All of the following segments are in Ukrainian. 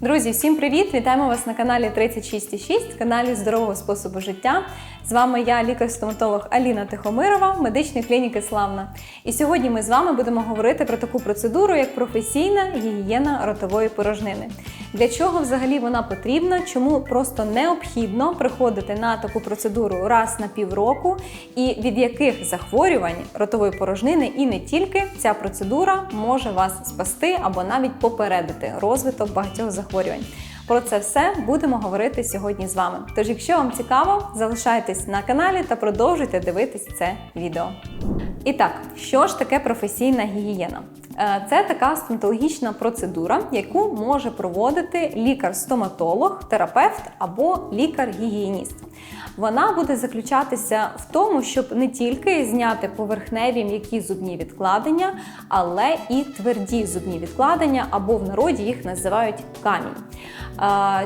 Друзі, всім привіт! Вітаємо вас на каналі 36,6, каналі здорового способу життя. З вами я, лікар-стоматолог Аліна Тихомирова, медичної клініки Славна. І сьогодні ми з вами будемо говорити про таку процедуру, як професійна гігієна ротової порожнини. Для чого взагалі вона потрібна? Чому просто необхідно приходити на таку процедуру раз на півроку, і від яких захворювань ротової порожнини і не тільки ця процедура може вас спасти або навіть попередити розвиток багатьох захворювань. Про це все будемо говорити сьогодні з вами. Тож, якщо вам цікаво, залишайтесь на каналі та продовжуйте дивитись це відео. І так, що ж таке професійна гігієна? Е, Це така стоматологічна процедура, яку може проводити лікар-стоматолог, терапевт або лікар-гігієніст. Вона буде заключатися в тому, щоб не тільки зняти поверхневі м'які зубні відкладення, але і тверді зубні відкладення, або в народі їх називають камінь.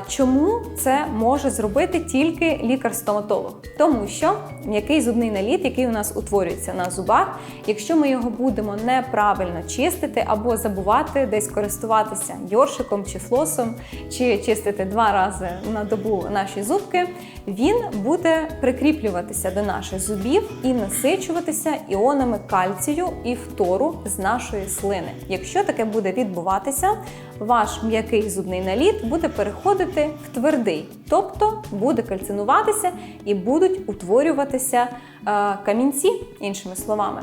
Чому це може зробити тільки лікар-стоматолог? Тому що м'який зубний наліт, який у нас утворюється на зубах, якщо ми його будемо неправильно чистити або забувати десь користуватися йоршиком чи флосом, чи чистити два рази на добу наші зубки, він буде прикріплюватися до наших зубів і насичуватися іонами кальцію і фтору з нашої слини. Якщо таке буде відбуватися, ваш м'який зубний наліт буде переходити в твердий, тобто буде кальцинуватися і будуть утворюватися е, камінці, іншими словами.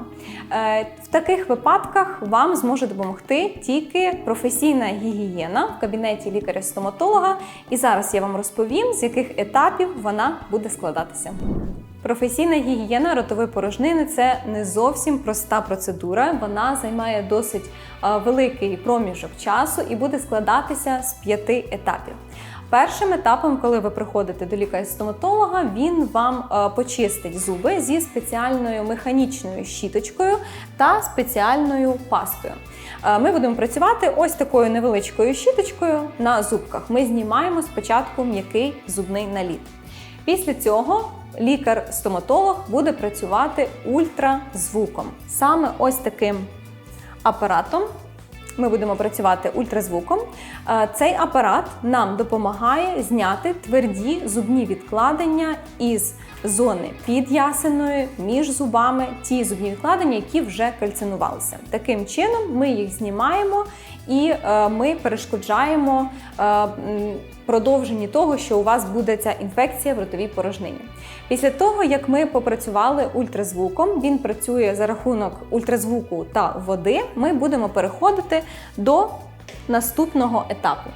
Е, в таких випадках вам зможе допомогти тільки професійна гігієна в кабінеті лікаря-стоматолога. І зараз я вам розповім, з яких етапів вона буде складатися. Професійна гігієна ротової порожнини це не зовсім проста процедура. Вона займає досить великий проміжок часу і буде складатися з п'яти етапів. Першим етапом, коли ви приходите до лікаря-стоматолога, він вам почистить зуби зі спеціальною механічною щіточкою та спеціальною пастою. Ми будемо працювати ось такою невеличкою щіточкою на зубках. Ми знімаємо спочатку м'який зубний наліт. Після цього лікар-стоматолог буде працювати ультразвуком. Саме ось таким апаратом ми будемо працювати ультразвуком. Е, Цей апарат нам допомагає зняти тверді зубні відкладення із зони під ясеною, між зубами, ті зубні відкладення, які вже кальцинувалися. Таким чином ми їх знімаємо і е, ми перешкоджаємо е, продовженні того, що у вас буде ця інфекція в ротовій порожнині. Після того, як ми попрацювали ультразвуком, він працює за рахунок ультразвуку та води. Ми будемо переходити до наступного етапу.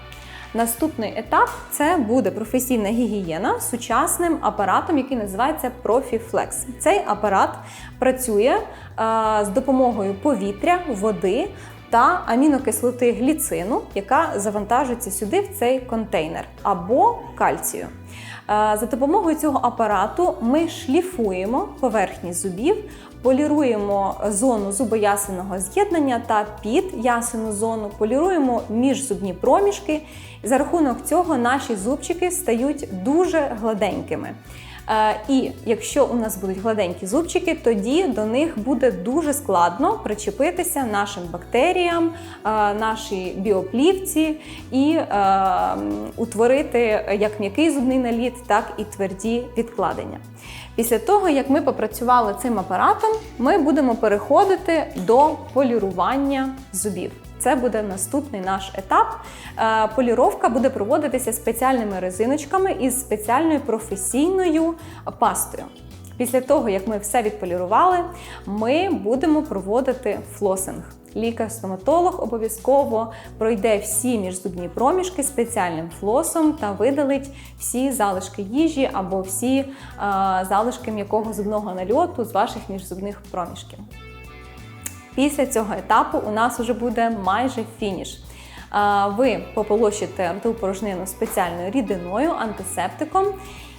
Наступний етап це буде професійна гігієна з сучасним апаратом, який називається ProfiFlex. Цей апарат працює е, з допомогою повітря, води та амінокислоти гліцину, яка завантажується сюди в цей контейнер або кальцію. Е, За допомогою цього апарату ми шліфуємо поверхні зубів, поліруємо зону зубоясенного з'єднання та підясену зону, поліруємо міжзубні проміжки. За рахунок цього наші зубчики стають дуже гладенькими. Е, І якщо у нас будуть гладенькі зубчики, тоді до них буде дуже складно причепитися нашим бактеріям, е, нашій біоплівці і е, утворити як м'який зубний наліт, так і тверді відкладення. Після того, як ми попрацювали цим апаратом, ми будемо переходити до полірування зубів. Це буде наступний наш етап. Е, Поліровка буде проводитися спеціальними резиночками із спеціальною професійною пастою. Після того, як ми все відполірували, ми будемо проводити флосинг. Лікар-стоматолог обов'язково пройде всі міжзубні проміжки спеціальним флосом та видалить всі залишки їжі або всі е, залишки м'якого зубного нальоту з ваших міжзубних проміжків. Після цього етапу у нас вже буде майже фініш. Ви пополощите ту порожнину спеціальною рідиною, антисептиком.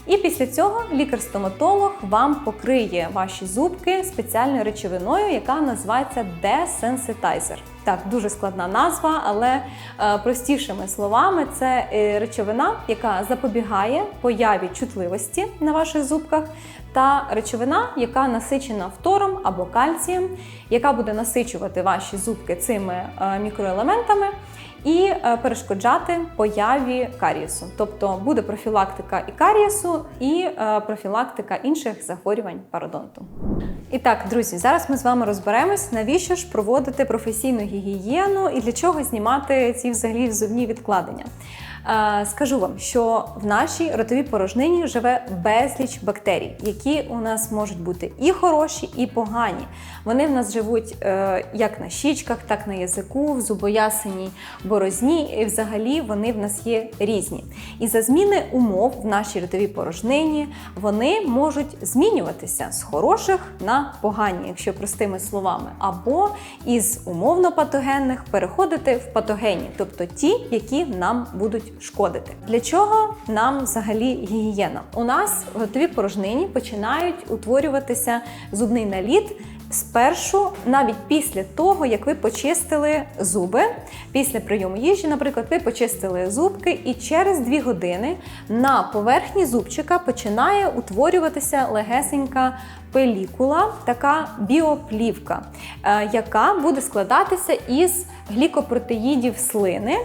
І після цього лікар-стоматолог вам покриє ваші зубки спеціальною речовиною, яка називається десенситайзер. Так, дуже складна назва, але е, простішими словами, це е, речовина, яка запобігає появі чутливості на ваших зубках, та речовина, яка насичена фтором або кальцієм, яка буде насичувати ваші зубки цими е, мікроелементами і е, перешкоджати появі карієсу. Тобто буде профілактика і карієсу, і е, профілактика інших захворювань пародонту. І так, друзі, зараз ми з вами розберемось, навіщо ж проводити професійну гігієну і для чого знімати ці взагалі зубні відкладення. Е, Скажу вам, що в нашій ротовій порожнині живе безліч бактерій, які у нас можуть бути і хороші, і погані. Вони в нас живуть е, як на щічках, так на язику, в зубоясеній борозні, і взагалі вони в нас є різні. І за зміни умов в нашій ротовій порожнині вони можуть змінюватися з хороших на погані, якщо простими словами, або із умовно патогенних переходити в патогенні, тобто ті, які нам будуть шкодити. Для чого нам взагалі гігієна? У нас в ротовій порожнині починають утворюватися зубний наліт. Спершу, навіть після того, як ви почистили зуби, після прийому їжі, наприклад, ви почистили зубки, і через 2 години на поверхні зубчика починає утворюватися легесенька пелікула, така біоплівка, е, яка буде складатися із глікопротеїдів слини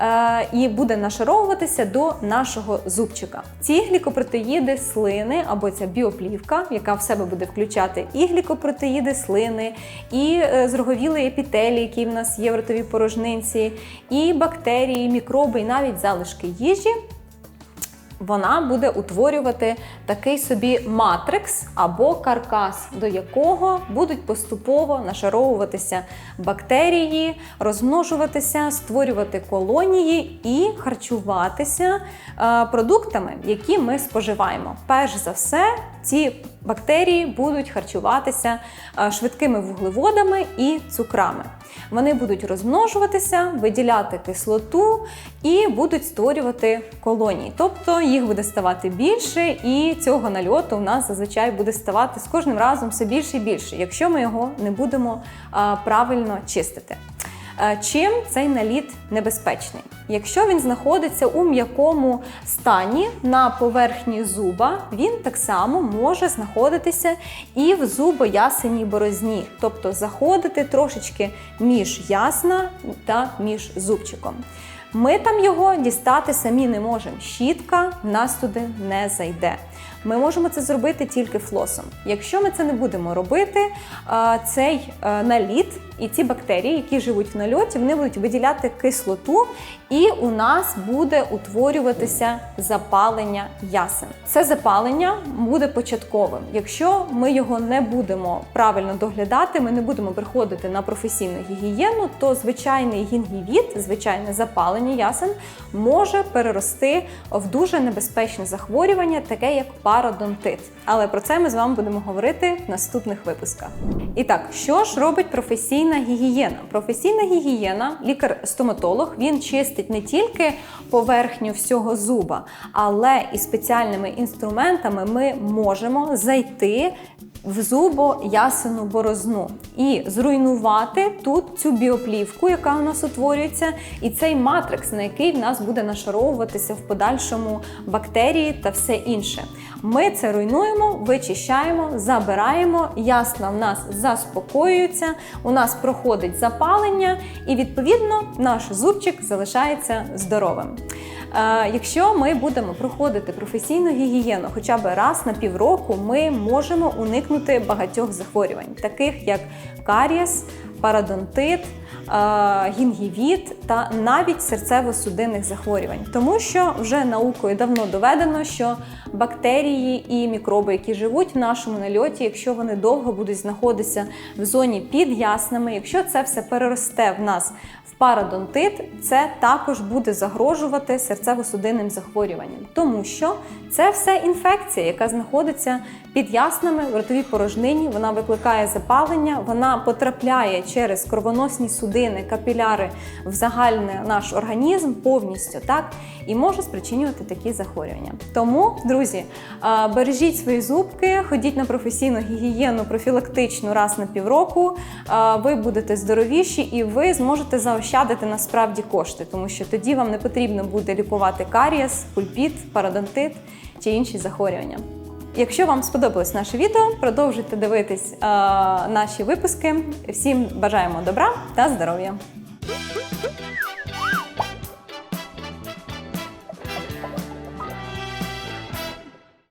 е, і буде нашаровуватися до нашого зубчика. Ці глікопротеїди слини або ця біоплівка, яка в себе буде включати і глікопротеїди слини, і е, зроговілий епітелій, який в нас є в ротовій порожнинці, і бактерії, мікроби, і навіть залишки їжі вона буде утворювати такий собі матрикс або каркас, до якого будуть поступово нашаровуватися бактерії, розмножуватися, створювати колонії і харчуватися е, продуктами, які ми споживаємо. Перш за все, ці бактерії будуть харчуватися е, швидкими вуглеводами і цукрами. Вони будуть розмножуватися, виділяти кислоту і будуть створювати колонії. Тобто їх буде ставати більше, і цього нальоту у нас зазвичай буде ставати з кожним разом все більше і більше, якщо ми його не будемо правильно чистити. Чим цей наліт небезпечний? Якщо він знаходиться у м'якому стані на поверхні зуба, він так само може знаходитися і в зубоясеній борозні, тобто заходити трошечки між ясна та між зубчиком. Ми там його дістати самі не можемо. Щітка в нас туди не зайде. Ми можемо це зробити тільки флосом. Якщо ми це не будемо робити, цей наліт і ці бактерії, які живуть в нальоті, вони будуть виділяти кислоту, і у нас буде утворюватися запалення ясен. Це запалення буде початковим. Якщо ми його не будемо правильно доглядати, ми не будемо приходити на професійну гігієну, то звичайний гінгівіт, звичайне запалення ясен, може перерости в дуже небезпечне захворювання, таке як пародонтит. Але про це ми з вами будемо говорити в наступних випусках. І так, що ж робить професійна гігієна? Професійна гігієна, лікар-стоматолог, він чистить не тільки поверхню всього зуба, але і спеціальними інструментами ми можемо зайти в зубоясену борозну і зруйнувати тут цю біоплівку, яка у нас утворюється, і цей матрикс, на який в нас буде нашаровуватися в подальшому бактерії та все інше. Ми це руйнуємо, вичищаємо, забираємо, ясна в нас заспокоюється, у нас проходить запалення, і відповідно наш зубчик залишається здоровим. Е, Якщо ми будемо проходити професійну гігієну хоча б раз на півроку, ми можемо уникнути багатьох захворювань, таких як карієс, парадонтит, гінгівіт та навіть серцево-судинних захворювань, тому що вже наукою давно доведено, що бактерії і мікроби, які живуть в нашому нальоті, якщо вони довго будуть знаходитися в зоні під яснами, якщо це все переросте в нас в парадонтит, це також буде загрожувати серцево-судинним захворюванням, тому що це все інфекція, яка знаходиться під яснами в ротовій порожнині. Вона викликає запалення, вона потрапляє через кровоносні судини, капіляри в загальний наш організм повністю, так і може спричинювати такі захворювання. Тому, друзі, бережіть свої зубки, ходіть на професійну гігієну профілактичну раз на півроку. Ви будете здоровіші і ви зможете заощадити насправді кошти, тому що тоді вам не потрібно буде лікувати карієс, пульпіт, парадонтит чи інші захворювання. Якщо вам сподобалось наше відео, продовжуйте дивитись е, наші випуски. Всім бажаємо добра та здоров'я!